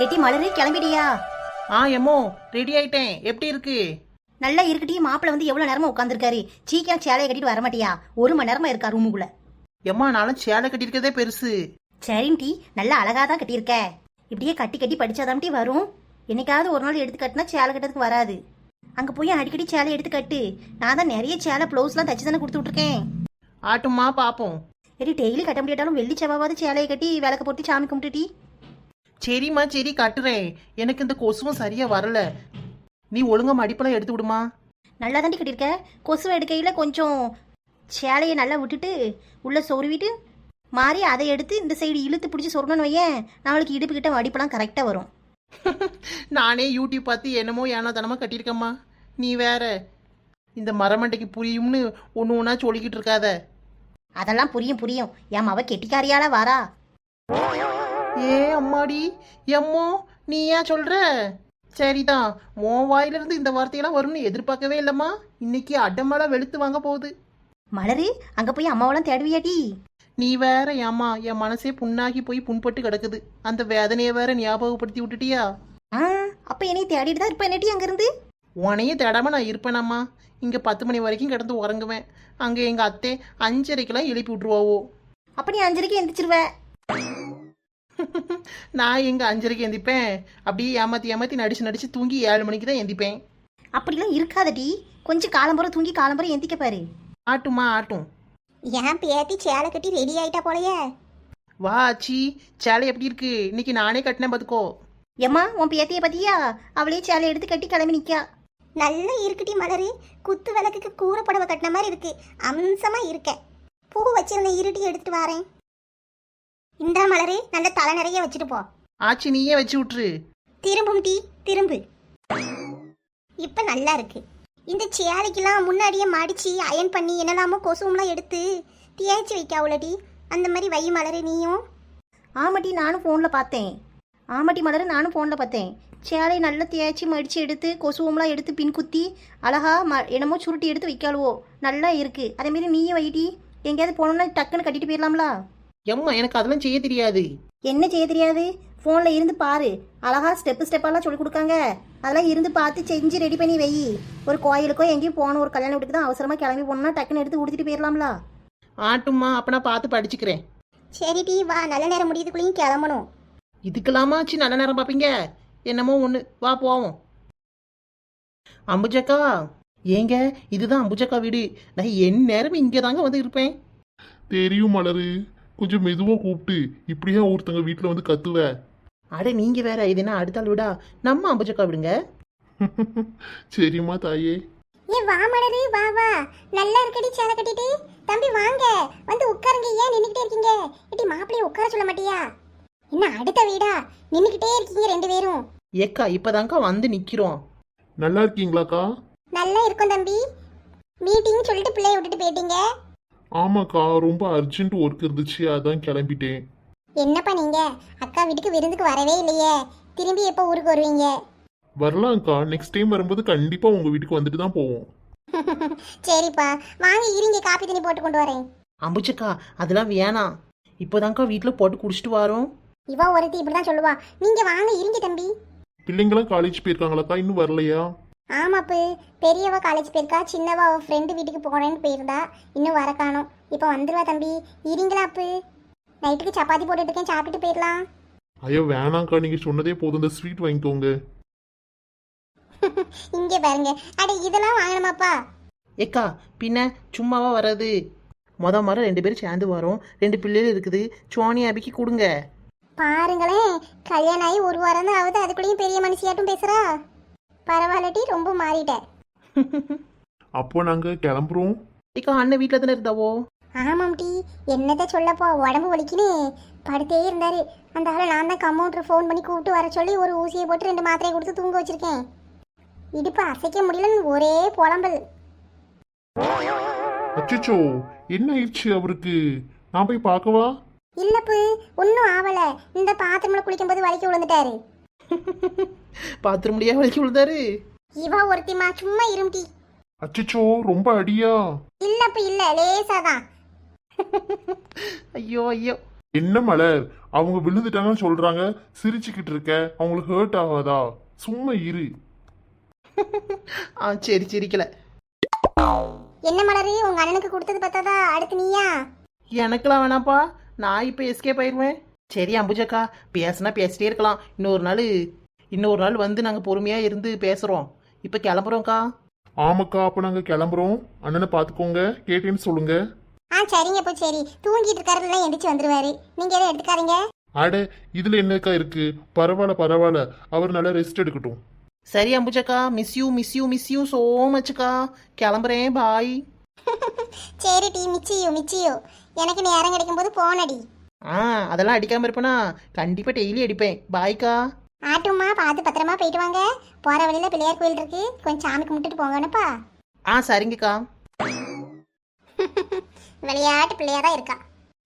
எட்டி மலரு கிளம்பிடியா ஆ எம்மோ ரெடி ஆயிட்டேன். எப்படி இருக்கு? நல்லா இருக்கட்டி மாப்பிள்ள வந்து எவ்வளவு நேரமா உட்காந்துருக்காரு சீக்கிரம் சேலையை கட்டிட்டு வர மாட்டியா? ஒரு மணி நேரமா இருக்கா ரூமுக்குள்ள எம்மா நானும் சேலை கட்டியிருக்கதே பெருசு. சரிங்க டீ நல்லா அழகா தான் கட்டியிருக்க. இப்படியே கட்டி கட்டி படிச்சாதான் டீ வரும். என்னைக்காவது ஒரு நாள் எடுத்து கட்டினா சேலை கட்டுறதுக்கு வராது. அங்க போய் அடிக்கடி சேலை எடுத்து கட்டு. நான் தான் நிறைய சேலை ப்ளவுஸ்லாம் தச்சு தானே கொடுத்து விட்ருக்கேன் ஆட்டுமா பாப்போம். சரி டெய்லி கட்ட முடியாட்டாலும் வெள்ளி செவ்வாவது சேலையை கட்டி விளக்க போட்டு சாமி கும்பிட்டுட்டி சரிம்மா சரி கட்டுறேன். எனக்கு இந்த கொசுவும் சரியா வரல. நீ ஒழுங்கா மடிப்பெல்லாம் எடுத்து விடுமா? நல்லா தாண்டி கட்டியிருக்க கொசுவை எடுக்கையில் கொஞ்சம் சேலையை நல்லா விட்டுட்டு உள்ளே சொருவிட்டு மாறி அதை எடுத்து இந்த சைடு இழுத்து பிடிச்சி சொருகணும்னு வையேன். நம்மளுக்கு இடுப்பு கிட்ட வடிப்பெல்லாம் கரெக்டாக வரும். நானே யூடியூப் பார்த்து என்னமோ ஏனோதனமா கட்டியிருக்கேம்மா. நீ வேற இந்த மரமண்டைக்கு புரியும்னு ஒன்று ஒன்றா சொல்லிக்கிட்டு இருக்காத. அதெல்லாம் புரியும் புரியும். என் அவ கெட்டிக்காரியால வாரா. ஏ அம்மாடி? எம்மோ நீ ஏன் சொல்ற? சரிதான் உன் வாயிலிருந்து இந்த வார்த்தையெல்லாம் வரும்னு எதிர்பார்க்கவே இல்லைம்மா. இன்னைக்கு அடமழை வெளுத்து வாங்க போகுது. மலரு அங்கே போய் அம்மாவெல்லாம் தேடுவியாட்டி நீ வேற ஏம்மா என் மனசே புண்ணாகி போய் புண்பட்டு கிடக்குது. அந்த வேதனையை வேற ஞாபகப்படுத்தி விட்டுட்டியா? ஆ அப்போ என்னைய தேடிட்டு தான் இருப்பேன் என்னட்டி அங்கேருந்து? உனையும் தேடாம நான் இருப்பேனாம்மா. இங்க பத்து மணி வரைக்கும் கிடந்து உறங்குவேன். அங்க எங்க அத்தை அஞ்சரைக்கெல்லாம் எழுப்பி விட்டுருவாவோ. அப்போ நீ அஞ்சரைக்கு எந்திரிச்சிருவ. நான் எங்க அஞ்சரைக்கு எந்திப்பேன். அப்படியே ஏமாத்தி ஏமாத்தி நடிச்சு நடிச்சு தூங்கி ஏழு மணிக்கு தான் எந்திப்பேன். அப்படிலாம் இருக்காதடி. கொஞ்சம் காலம்புற தூங்கி காலம்புற எந்திக்க பாரு. ஆட்டுமா ஆட்டும். ஏன் பேத்தி சேலை கட்டி ரெடி ஆயிட்டா போலயே. வா ஆச்சி. சேலை எப்படி இருக்கு? இன்னைக்கு நானே கட்டினேன் பார்த்துக்கோ ஏம்மா உன் பேத்திய பத்தியா? அவளே சேலை எடுத்து கட்டி கிளம்பி நிக்கா. நல்லா இருக்குடி மலரு. குத்து விளக்குக்கு கூரை புடவை கட்டின மாதிரி இருக்கு. அம்சமா இருக்க பூ வச்சிருந்த இருட்டி எடுத்துட்டு வரேன். இந்த மலரு நல்ல தலை நிறைய வச்சுட்டு போ. ஆச்சி நீயே வச்சு விட்டுரு. திரும்பும் டீ திரும்பு. இப்ப நல்லா இருக்கு. இந்த சேலைக்கெல்லாம் முன்னாடியே மடிச்சு அயன் பண்ணி என்னெல்லாமோ கொசுவம்லாம் எடுத்து தேய்ச்சி வைக்காவுலடி அந்த மாதிரி வை மலரு நீயும். ஆமாட்டி நானும் ஃபோனில் பார்த்தேன். ஆமாட்டி மலரு நானும் ஃபோனில் பார்த்தேன். சேலை நல்லா தேய்ச்சி மடித்து எடுத்து கொசுவம்லாம் எடுத்து பின் குத்தி அழகா ம என்னமோ சுருட்டி எடுத்து வைக்காளுவோ. நல்லா இருக்கு. அதேமாரி நீயும் வைட்டி எங்கேயாவது போனோம்னா டக்குன்னு கட்டிட்டு போயிடலாம்ல. எம்மா எனக்கு அதெல்லாம் செய்ய தெரியாது. என்ன செய்ய தெரியாது? ஃபோனில் இருந்து பாரு. அழகா ஸ்டெப்பு ஸ்டெப்பாலாம் சொல்லி கொடுக்காங்க. அதெல்லாம் இருந்து பார்த்து செஞ்சு ரெடி பண்ணி வை. ஒரு கோயிலுக்கோ எங்கேயும் போகணும். ஒரு கல்யாண வீட்டுக்கு தான் அவசரமாக கிளம்பி போகணும்னா டக்குன்னு எடுத்து உடுத்திட்டு போயிடலாம்ல ஆட்டுமா அப்ப நான் பார்த்து படிச்சுக்கிறேன். சரி டி வா. நல்ல நேரம் முடியுதுக்குள்ளேயும் கிளம்பணும். இதுக்கெல்லாமா ஆச்சு? நல்ல நேரம் பார்ப்பீங்க. என்னமோ ஒன்று வா போவோம். அம்புஜக்கா ஏங்க? இதுதான் அம்புஜக்கா வீடு. நான் என் நேரம் இங்கே தாங்க வந்து இருப்பேன். தெரியும் மலரு. கொஞ்சம் மெதுவா கூப்பிட்டு இப்படியே ஒருத்தங்க வீட்ல வந்து கத்துவ. அட நீங்க வேற இது என்ன அடுத்த ஆள் விடா? நம்ம அம்புஜக்கா விடுங்க. சரிம்மா தாயே. ஏ வா மலரு வா வா. நல்லா இருக்கடி சேலை கட்டிட்டு. தம்பி வாங்க. வந்து உட்காருங்க ஏன் நின்றுக்கிட்டே இருக்கீங்க? இடி மாப்பிள்ளைய உட்கார சொல்ல மாட்டியா? என்ன அடுத்த வீடா? நின்றுக்கிட்டே இருக்கீங்க ரெண்டு பேரும். ஏக்கா இப்பதாங்க்கா வந்து நிக்கிறோம். நல்லா இருக்கீங்களாக்கா? நல்லா இருக்கும் தம்பி. மீட்டிங் சொல்லிட்டு பிள்ளைய விட்டுட்டு போயிட்டீங்க. ஆமாக்கா ரொம்ப அர்ஜென்ட் ஒர்க் இருந்துச்சு அதான் கிளம்பிட்டேன். என்னப்பா நீங்க? அக்கா வீட்டுக்கு விருந்துக்கு வரவே இல்லையே. திரும்பி எப்போ ஊருக்கு வருவீங்க? வரலாம்க்கா நெக்ஸ்ட் டைம் வரும்போது கண்டிப்பா உங்க வீட்டுக்கு வந்துட்டு தான் போவோம். சரிப்பா வாங்க இருங்க காப்பி தண்ணி போட்டு கொண்டு வரேன். அம்புஜக்கா அதெல்லாம் வேணாம். இப்போதாங்க்கா வீட்டில் போட்டு குடிச்சிட்டு வரோம். இவா ஒருத்தி இப்படிதான் சொல்லுவா. நீங்க வாங்க இருங்க தம்பி. பிள்ளைங்களாம் காலேஜ் போயிருக்காங்களாக்கா இன்னும் வரலையா? ஆமாப்பு பெரியவ காலேஜ் போயிருக்கா சின்னவா அவ ஃப்ரெண்டு வீட்டுக்கு போறேன்னு போயிருந்தா. இன்னும் வர காணோம். இப்போ வந்துருவா தம்பி. இருங்களா அப்பு? நைட்டுக்கு சப்பாத்தி போட்டுட்டு இருக்கேன். சாப்பிட்டுட்டு போயிடலாம் ஐயோ வேணாம்க்கா. நீங்க சொன்னதே போதும். இந்த ஸ்வீட் வாங்கிக்கோங்க. இங்கே பாருங்க. அட இதெல்லாம் வாங்கணுமாப்பா? ஏக்கா பின்ன சும்மாவா வர்றது? மொத முறை ரெண்டு பேரும் சேர்ந்து வரோம். ரெண்டு பிள்ளைகள் இருக்குது. சோனி அபிக்கு கொடுங்க. பாருங்களேன். கல்யாணம் ஆகி ஒரு வாரம் தான் ஆகுது. அதுக்குள்ளேயும் பெரிய மனுஷியாட்டும் பேசுறா. பரவாயில்லட்டி ரொம்ப மாறிட்டேன் அப்போ நாங்க கிளம்புறோம். ஏக்கா அண்ணன் வீட்டில் தானே இருந்தாவோ? ஆமாம் டி என்னத்த சொல்லப்போ உடம்பு வலிக்குன்னு படுத்தே இருந்தாரு. அந்த ஆளை நான் தான் கம்பவுண்டர் ஃபோன் பண்ணி கூப்பிட்டு வர சொல்லி ஒரு ஊசியை போட்டு ரெண்டு மாத்திரையை கொடுத்து தூங்க வச்சிருக்கேன். இடுப்பு அசைக்க முடியலன்னு ஒரே புலம்பல். அச்சச்சோ என்ன ஆயிடுச்சு அவருக்கு? நான் போய் பார்க்கவா? இல்லப்பு ஒன்றும் ஆவல. இந்த பாத்திரமில் குளிக்கும்போது வலிக்கு விழுந்துட்டாரு. பாத்ரூம்லயே வலிக்கு விழுந்தாரு. இவா ஒருத்திமா சும்மா இரும்டி. அச்சச்சோ ரொம்ப அடியா. இல்லப்பு இல்ல லேசாதான். ஐயோ ஐயோ. என்ன மலர் அவங்க விழுந்துட்டாங்கன்னு சொல்றாங்க சிரிச்சுக்கிட்டு இருக்க அவங்களுக்கு ஹர்ட் ஆகாதா? சும்மா இரு. ஆ சரி சிரிக்கல. என்ன மலரு உங்க அண்ணனுக்கு கொடுத்தது பார்த்தாதா அடுத்து நீயா? எனக்கெல்லாம் வேணாப்பா நான் இப்போ எஸ்கேப் ஆயிடுவேன் சரி அம்புஜக்கா பேசுனா பேசிட்டே இருக்கலாம். இன்னொரு நாள் இன்னொரு நாள் வந்து நாங்கள் பொறுமையாக இருந்து பேசுகிறோம் இப்போ கிளம்புறோம்க்கா. ஆமாக்கா அப்ப நாங்க கிளம்புறோம். அண்ணனை பாத்துக்கோங்க. கேட்டேன்னு சொல்லுங்க. ஆ சரிங்க இப்போ சரி. தூங்கிட்டு இருக்காருல எந்திரிச்சு வந்துருவாரு. நீங்க எதுவும் எடுத்துக்காதீங்க. அட இதுல என்னக்கா இருக்கு? பரவாயில்ல பரவாயில்ல. அவர் நல்லா ரெஸ்ட் எடுக்கட்டும். சரி அம்புஜக்கா. Miss you miss you miss you so மச்சுக்கா கிளம்புறேன் பாய் சரி டி மிச்சியோ மிச்சியோ எனக்கு நேரம் கிடைக்கும்போது போனடி ஆ அதெல்லாம் அடிக்காமல் இருப்பேனா? கண்டிப்பாக டெய்லி அடிப்பேன். பாய்க்கா ஆட்டுமா பார்த்து பத்திரமா போயிட்டு வாங்க. போற வழியில பிள்ளையார் கோயில் இருக்கு. கொஞ்சம் சாமி கும்பிட்டுட்டு போங்கன்னப்பா ஆ சரிங்கக்கா. விளையாட்டு பிள்ளையா தான் இருக்கா.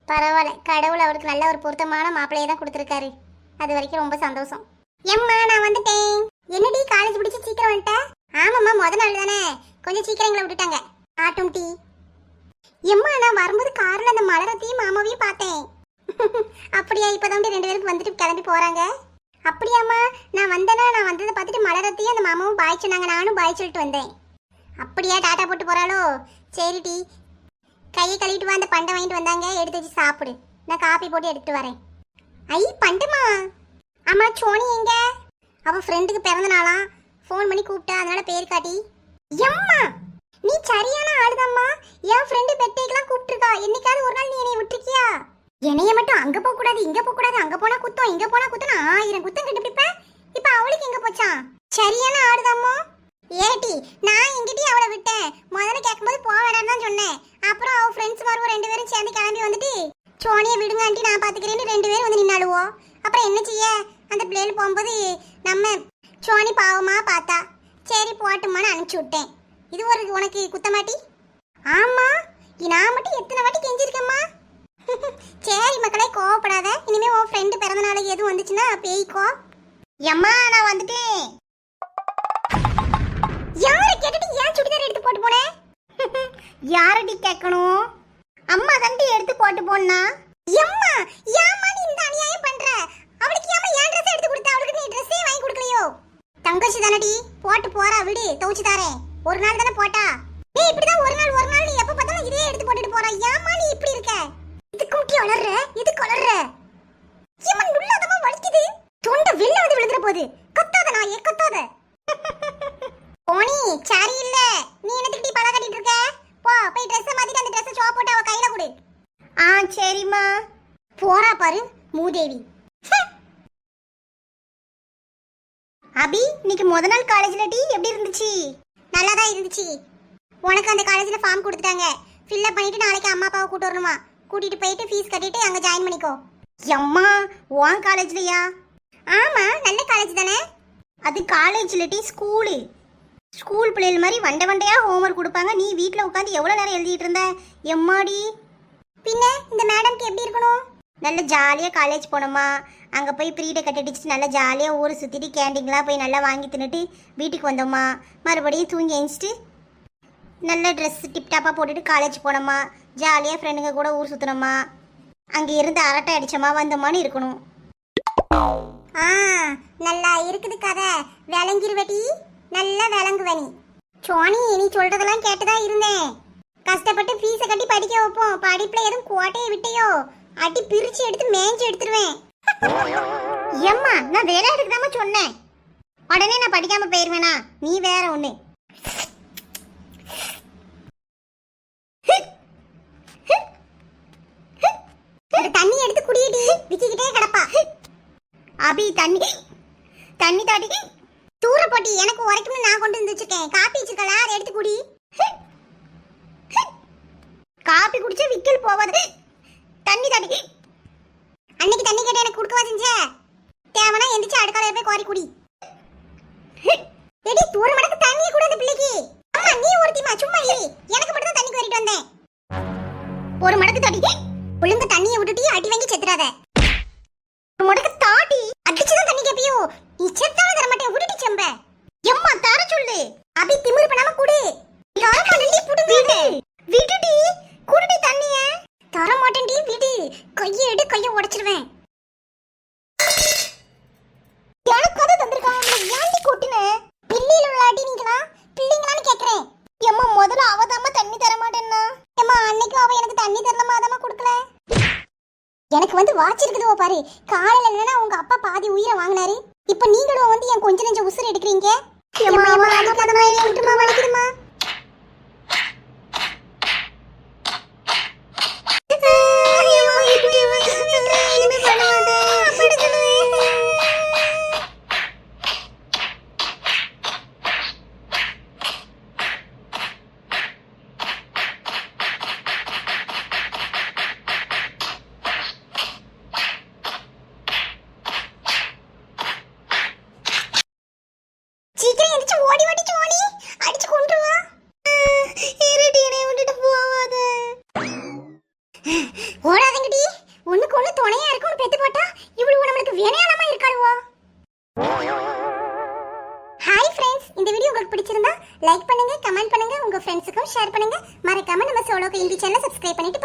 பரவாயில்ல கடவுள் அவளுக்கு நல்ல ஒரு பொருத்தமான மாப்பிள்ளையை தான் கொடுத்துருக்காரு. அது வரைக்கும் ரொம்ப சந்தோஷம். எம்மா நான் வந்துட்டேன். என்னடி காலேஜ் பிடிச்சி சீக்கிரம் வந்துட்ட? ஆமாம்மா முத நாள் தானே. கொஞ்சம் சீக்கிரம் எங்களை விட்டுட்டாங்க. ஆட்டும் டீ. எம்மா நான் வரும்போது கார்ல அந்த மலரத்தையும் மாமாவையும் பார்த்தேன். அப்படியா இப்பதான் ரெண்டு பேருக்கு வந்துட்டு கிளம்பி போகிறாங்க அப்படியாம்மா நான் வந்தேனா நான் வந்ததை பார்த்துட்டு மலரத்தையும் அந்த மாமாவும் பாய் சொன்னாங்க. நானும் பாய் சொல்லிட்டு வந்தேன். அப்படியா டாட்டா போட்டு போகிறாளோ சரி டீ. கையை கழுவிட்டு வா அந்த பண்டை வாங்கிட்டு வந்தாங்க. எடுத்து வச்சு சாப்பிடு. நான் காப்பி போட்டு எடுத்துட்டு வரேன். ஐ பண்டுமா? ஆமா சோனி எங்க? அவ ஃப்ரெண்டுக்கு பிறந்த நாளாம் ஃபோன் பண்ணி கூப்பிட்டா அதனால பேர் காட்டி. எம்மா நீ சரியான ஆளுதாம்மா. என் ஃப்ரெண்டு பெட்டேக்கெல்லாம் கூப்பிட்டுருக்கா. என்னைக்காவது ஒரு நாள் நீ என்னை விட்டுருக்கியா என்னைய மட்டும் அங்க போக கூடாது இங்க போக கூடாது அங்க போனா குத்தம் இங்க போனா குத்தம் ஆயிரம் குத்தம் கண்டுபிடிப்ப இப்ப அவளுக்கு எங்க போச்சான் சரியான ஆடுதாமோ ஏட்டி நான் எங்கிட்டயும் அவளை விட்டேன். முதல்ல கேட்கும்போது போக வேண்டாம்னு தான் சொன்னேன். அப்புறம் அவ ஃப்ரெண்ட்ஸ் மாரும் ரெண்டு பேரும் சேர்ந்து கிளம்பி வந்துட்டு சோனியை விடுங்க ஆண்டி நான் பாத்துக்கிறேன்னு ரெண்டு பேரும் வந்து நின்னாடுவோம் அப்புறம் என்ன செய்ய? அந்த பிள்ளைகள் போகும்போது நம்ம சோனி பாவமா பார்த்தா. சரி போட்டுமான்னு அனுப்பிச்சு விட்டேன். இது ஒரு உனக்கு குத்தமாட்டி? ஆமா நான் மட்டும் எத்தனை வாட்டி கெஞ்சிருக்கேம்மா? சரி மக்களே கோவப்படாத. இனிமே உன் ஃப்ரெண்டு பிறந்த நாளைக்கு எதுவும் வந்துச்சுன்னா பேய்க்கோ எம்மா நான் வந்துட்டேன். யாரை கேட்டுட்டு ஏன் சுடிதார் எடுத்து போட்டு போனேன் யாரடி கேட்கணும்? அம்மா தண்டி எடுத்து போட்டு போனா? எம்மா ஏம்மா நீ இந்த அநியாயம் பண்ற? அவளுக்கு ஏமா ஏன் ட்ரெஸ் எடுத்து கொடுத்த? அவளுக்கு நீ ட்ரெஸ்ஸே வாங்கி கொடுக்கலையோ? தங்கச்சி தானடி போட்டு போறா விடு துவைச்சு தாரேன். ஒரு நாள் தானே போட்டா? நீ இப்படிதான் ஒரு நாள் ஒரு நாள் நீ எப்ப பார்த்தாலும் இதே எடுத்து போட்டுட்டு போறா. ஏம்மா நீ இப்படி இருக்க? இதுக்கு கூட்டி வளர்ற இதுக்கு வளர்ற ஏம்மா நுள்ளாதமா வலிக்குது. தொண்டை வெளில வந்து விழுந்துற போகுது கத்தாத நான் ஏ கத்தாத. போனி சரி இல்ல நீ என்ன திட்டி பழ கட்டிட்டு இருக்க? போ போய் Dress மாத்திட்டு அந்த Dress ஷோ போட்டு அவ கையில கொடு. ஆ சரிம்மா. போறா பாரு மூதேவி. அபி இன்னைக்கு முத நாள் காலேஜ்ல டீ? எப்படி இருந்துச்சு? நல்லா தான் இருந்துச்சு. உனக்கு அந்த காலேஜ்ல ஃபார்ம் கொடுத்துட்டாங்க. ஃபில்அப் பண்ணிட்டு நாளைக்கு அம்மா அப்பாவை கூட்டு வரணுமா? கூட்டிட்டு போயிட்டு ஃபீஸ் கட்டிட்டு அங்க ஜாயின் பண்ணிக்கோ. எம்மா உன் காலேஜ்லயா ஆமா நல்ல காலேஜ் தானே? அது காலேஜ் இல்லாட்டி ஸ்கூலு ஸ்கூல் பிள்ளைகள் மாதிரி வண்டை வண்டையா ஹோம்ஒர்க் கொடுப்பாங்க. நீ வீட்டில் உட்காந்து எவ்வளோ நேரம் எழுதிட்டு இருந்த? எம்மாடி? பின்ன இந்த மேடம்க்கு எப்படி இருக்கணும்? நல்ல ஜாலியாக காலேஜ் போனோமா அங்கே போய் ப்ரீடை கட்டி அடிச்சுட்டு நல்லா ஜாலியாக ஊரை சுற்றிட்டு கேண்டீன்லாம் போய் நல்லா வாங்கி தின்னுட்டு வீட்டுக்கு வந்தோமா மறுபடியும் தூங்கி எழுந்துட்டு நல்ல ட்ரெஸ் டிப்டாப்பாக போட்டுட்டு காலேஜ் போனோமா? ஜாலியாக ஃப்ரெண்டுங்க கூட ஊர் சுற்றினோமா அங்கே இருந்து அரட்டை அடிச்சோமா? வந்தோமான்னு இருக்கணும். ஆ நல்லா இருக்குது கதை. விளங்கிருவட்டி நல்லா விளங்குவனி சோனி நீ சொல்றதெல்லாம் கேட்டுதான் இருந்தேன். கஷ்டப்பட்டு ஃபீஸை கட்டி படிக்க வைப்போம். படிப்புல எதுவும் கோட்டையை விட்டையோ? அடி பிரிச்சு எடுத்து மேய்ஞ்சு எடுத்துருவேன். ஏம்மா நான் வேலை எடுக்கதாம சொன்னேன். உடனே நான் படிக்காம போயிருவேனா? நீ வேற ஒண்ணு ஒரு தண்ணி எடுத்து குடியடி விக்கிக்கிட்டே கிடப்பா. அபி தண்ணி தண்ணி தாட்டி தூர போட்டி. எனக்கு உரைக்கும்னு நான் கொண்டு வந்துச்சிருக்கேன் காப்பி வச்சிருக்கல அதை எடுத்து குடி. காப்பி குடிச்சா விக்கல் போவாது. தண்ணி தாட்டி அன்னைக்கு தண்ணி கேட்ட எனக்கு கொடுக்கவா செஞ்ச? தேவனா எந்திரிச்சு அடுக்கால போய் கோரி குடி. எடி தூர மடக்கு தண்ணியை கூட அந்த பிள்ளைக்கு. அம்மா நீ ஒருத்திமா சும்மா இரு. எனக்கு மட்டும் தான் தண்ணி கோரிட்டு வந்தேன். ஒரு மடக்கு தாட்டி ஒழுங்கு தண்ணியை விட்டுட்டு அடி வாங்கி செத்துறாத. முடக்கு தாடி. அடிச்சுதான் தண்ணி கேப்பியோ. நீ செத்தாலும் தர மாட்டேன். உருட்டி செம்ப. எம்மா தர சொல்லு. அபி திமிரு பண்ணாம குடு. யாரும் பண்ணி புடுங்க விடுடி. குடுடி தண்ணிய. தர மாட்டேன்டி விடு. கைய எடு கைய உடைச்சிருவேன். எனக்கு கதை தந்திருக்காங்க ஏன்டி கொட்டின? பிள்ளையில விளையாடி நீங்களா? பிள்ளைங்களான்னு கேக்குறேன். எம்மா முதல்ல அவதாம தண்ணி தர மாட்டேன்னா? எம்மா அன்னைக்கும் அவ எனக்கு தண்ணி எனக்கு வந்து வாட்ச் இருக்குதுவோ பாரு காலையில என்னன்னா உங்க அப்பா பாதி உயிரை வாங்கினாரு இப்ப நீங்களும் வந்து என் கொஞ்ச நெஞ்ச உசுறு எடுக்கிறீங்க ட்ரீம் கிச்சனை சப்ஸ்கிரைப் பண்ணிட்டு